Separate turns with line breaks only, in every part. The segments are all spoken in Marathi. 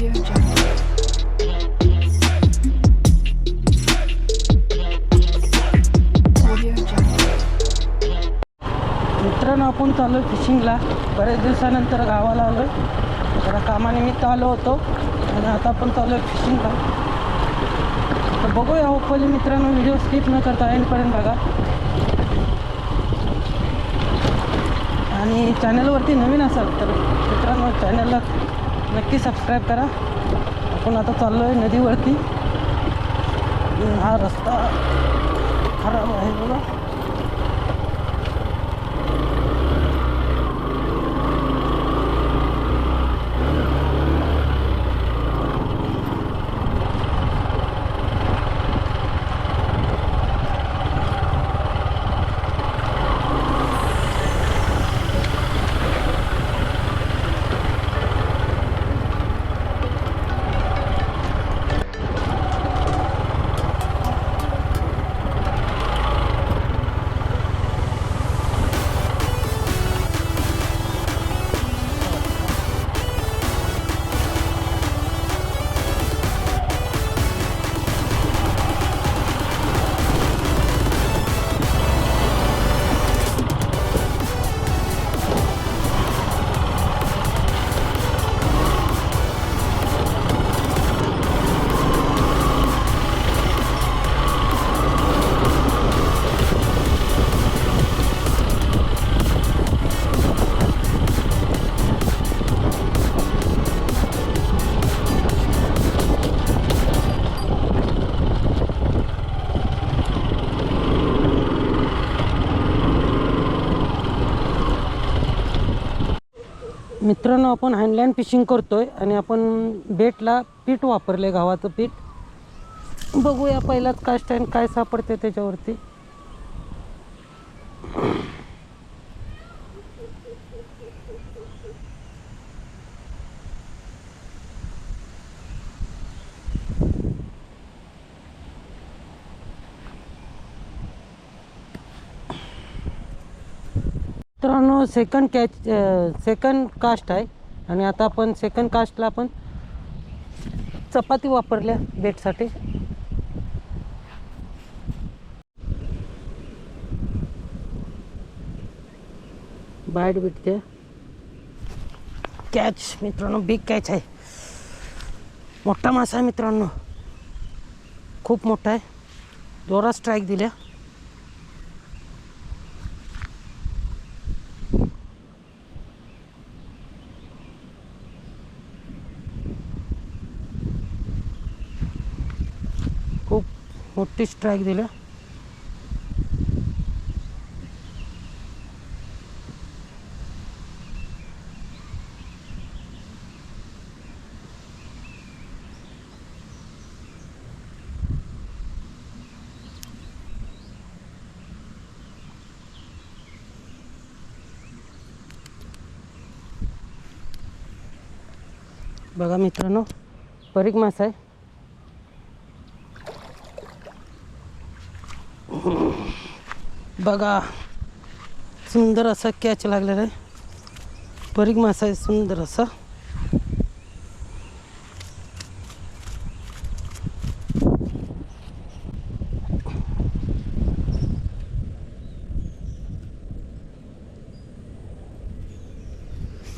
मित्रांनो आपण चाललो फिशिंगला बऱ्याच दिवसानंतर गावाला आलो जरा कामानिमित्त आलो होतो. आणि आता आपण चाललो आहे फिशिंगला तर बघूया होपली मित्रांनो व्हिडिओ स्किप न करता एंडपर्यंत बघा. आणि चॅनलवरती नवीन असाल तर मित्रांनो चॅनलला नक्की सबस्क्राईब करा. आपण आता चाललो आहे नदीवरती. हा रस्ता खराब आहे बघा. मित्रांनो आपण हँडलँड फिशिंग करतोय आणि आपण बेटला पीठ वापरले गव्हाचं पीठ. बघूया पहिलाच कास्ट आहे काय सापडते त्याच्यावरती. मित्रांनो सेकंड कॅच सेकंड कास्ट आहे. आणि आता आपण सेकंड कास्टला आपण चपाती वापरल्या बेटसाठी. बाहेर भेटते. कॅच मित्रांनो बिग कॅच आहे. मोठा मासा आहे मित्रांनो. खूप मोठा आहे. जोरात स्ट्राईक दिल्या खूप फोर्टी स्ट्राईक दिल्या बघा मित्रांनो परीक मासा आहे. बघा. सुंदर असा कॅच लागलेला आहे. परीक मासा आहे सुंदर असा.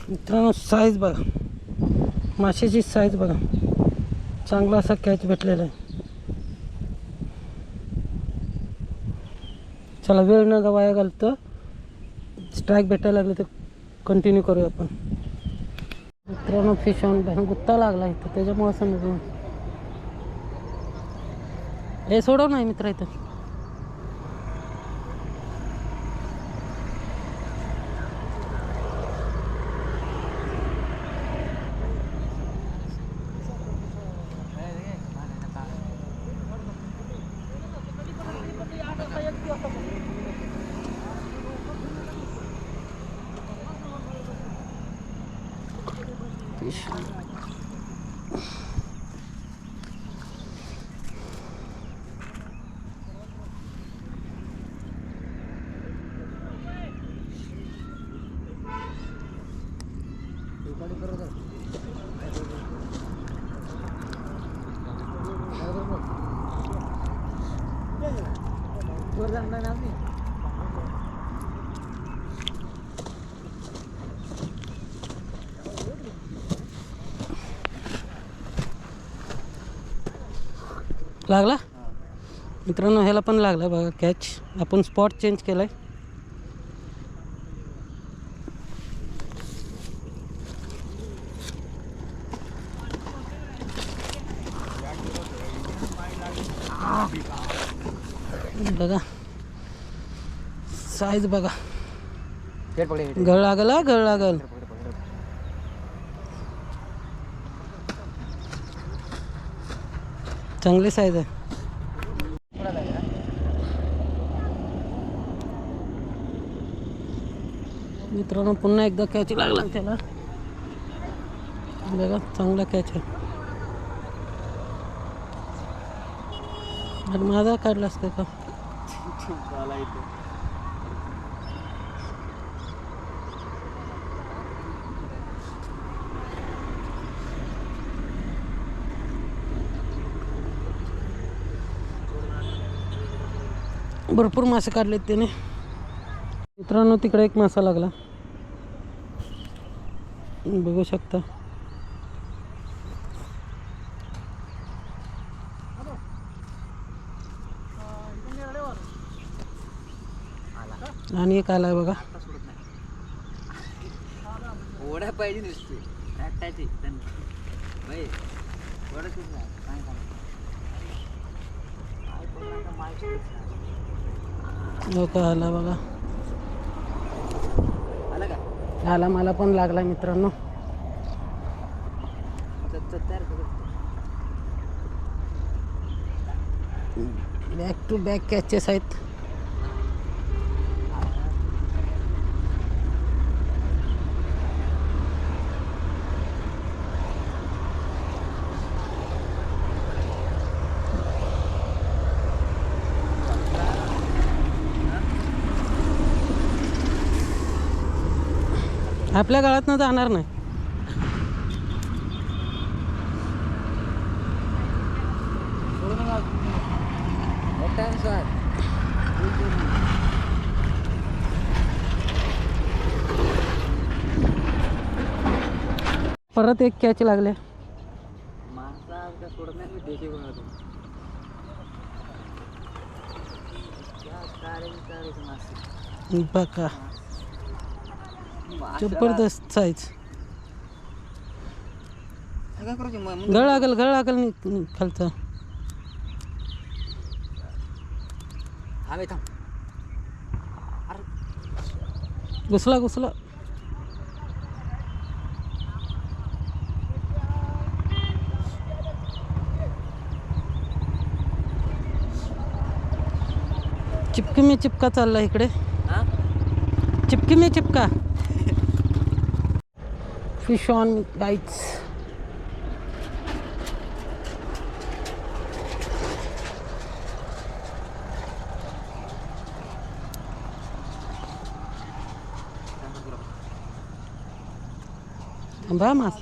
मित्रांनो साईज बघा. माशाची साईज बघा. चांगला असा कॅच भेटलेला आहे. चला वेळ न गवाया घालतं. स्ट्राईक भेटायला लागले तर कंटिन्यू करूया आपण. मित्रांनो फिश ऑन बॅन गुत्ता लागला इथं त्याच्यामुळं समजून हे सोडव नाही मित्र इथं. फिश लागला? मित्रांनो ह्याला पण लागला बघा कॅच आपण स्पॉट चेंज केलाय. बघा. साईज बघा. गळ लागल हा, गळ लागल. चांगली साईज आहे. मित्रांनो पुन्हा एकदा कॅच लागला त्याला. बघा चांगला कॅच आहे. आणि माझा काढला असतं का भरपूर मासे काढलेत त्याने. मित्रांनो तिकडे एक मासा लागला. बघू शकता. आणि एक आलाय बघा.
ओढा पाहिजे नुसती. ओढा
आला बघा.
आला का
मला पण लागला मित्रांनो.
तयार
बॅक टू बॅक कॅचेस आहेत. आपल्या काळातनं जाणार नाही.
सर
परत एक कॅच लागले.
माणसा का
बघा. जबरदस्त साईज गळ लागल गळ लागल नि- नि- खालचा. घुसला घुसला. चिपकी में चिपका चालला इकडे. चिपकी में चिपका. फिश ऑन गाईड्स थांबा मास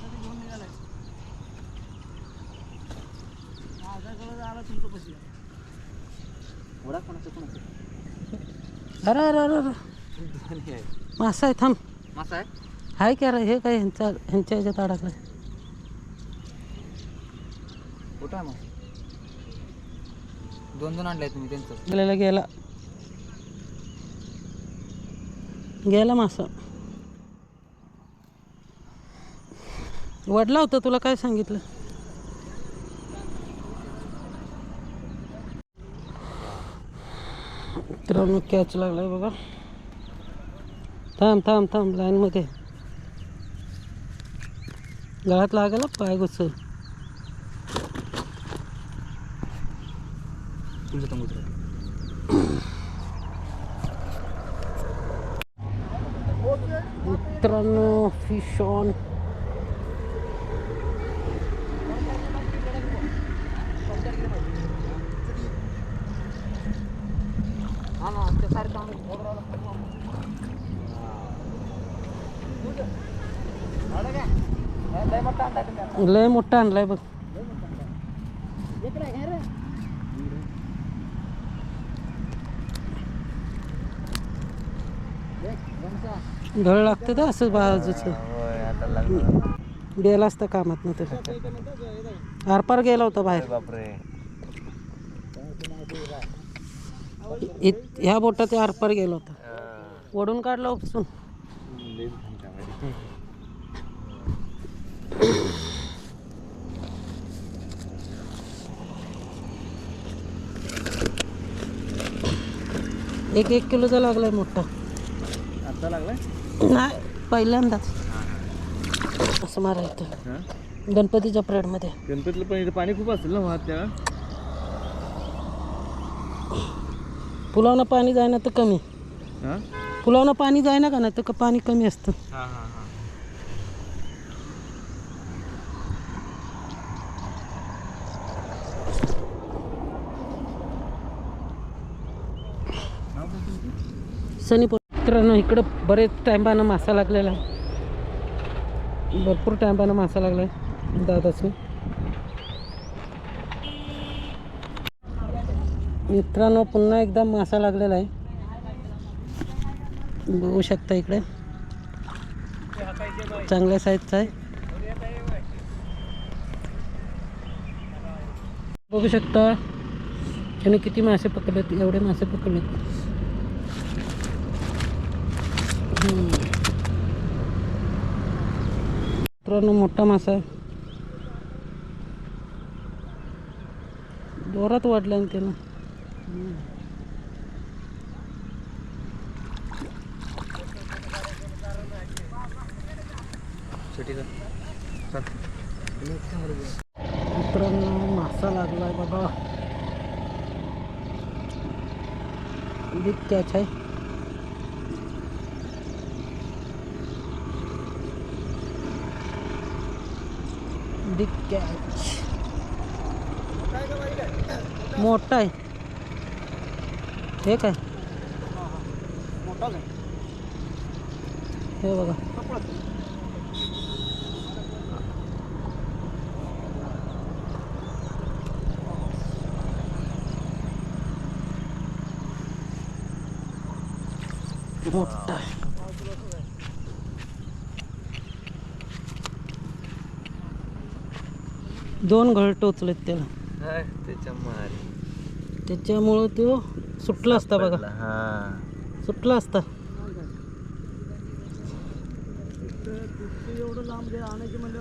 ओढा कोणाचा कोणाचा
अरे अरे हाय क्या रे हे काय ह्यांच्या ह्यांच्या ह्याच्यात अडकलाय
कुठं आहे मग? दोन दोन आणले तुम्ही त्यांचं.
गेलेला गेला. गेला मासा. वडला होता तुला काय सांगितलं? मित्रांनो कॅच लागलाय बघा. थांब थांब थांब लाईनमध्ये. गळ्यात लागला पाय घुसल. मित्रांनो फिश ऑन लय मोठा आणलाय बघ. घळ लागतं तर असं बाजूच. गेला काम कामात ना तर आरपार गेला होता बाहेर. ह्या बोटात आरपार गेला होता. ओढून काढला उपसून एक एक किलोचा लागलाय मोठा.
आता
नाही पहिल्यांदाच. असं मारायचं. गणपतीच्या परेडमध्ये.
गणपतीला पण इथे पाणी खूप असेल ना वाहत त्या
पुलावनं पाणी जायना तर कमी.
हा?
पुलावनं पाणी जायना का नाही तर क- पाणी कमी असतं.
हा हा हा
सनी मित्रांनो इकडं बरेच टायमानं मासा लागलेला आहे. भरपूर टायमानं मासा लागला आहे दादाचं मित्रांनो पुन्हा एकदा मासा लागलेला आहे. बघू शकता इकडे. चांगल्या साईजचा आहे. बघू शकता. त्याने किती मासे पकडलेत एवढे मासे पकडलेत. मित्रांनो मोठा मासा आहे जोरात वाढला ना त्यानं मासा लागलाय बघा बिग कॅच बिग कॅच मोठा आहे हे काय हे बघा मोठा आहे दोन घर टोचलेत त्याला. त्याच्यामुळं तो सुटला असता बघा. सुटला असता एवढं लांब आणायची म्हणजे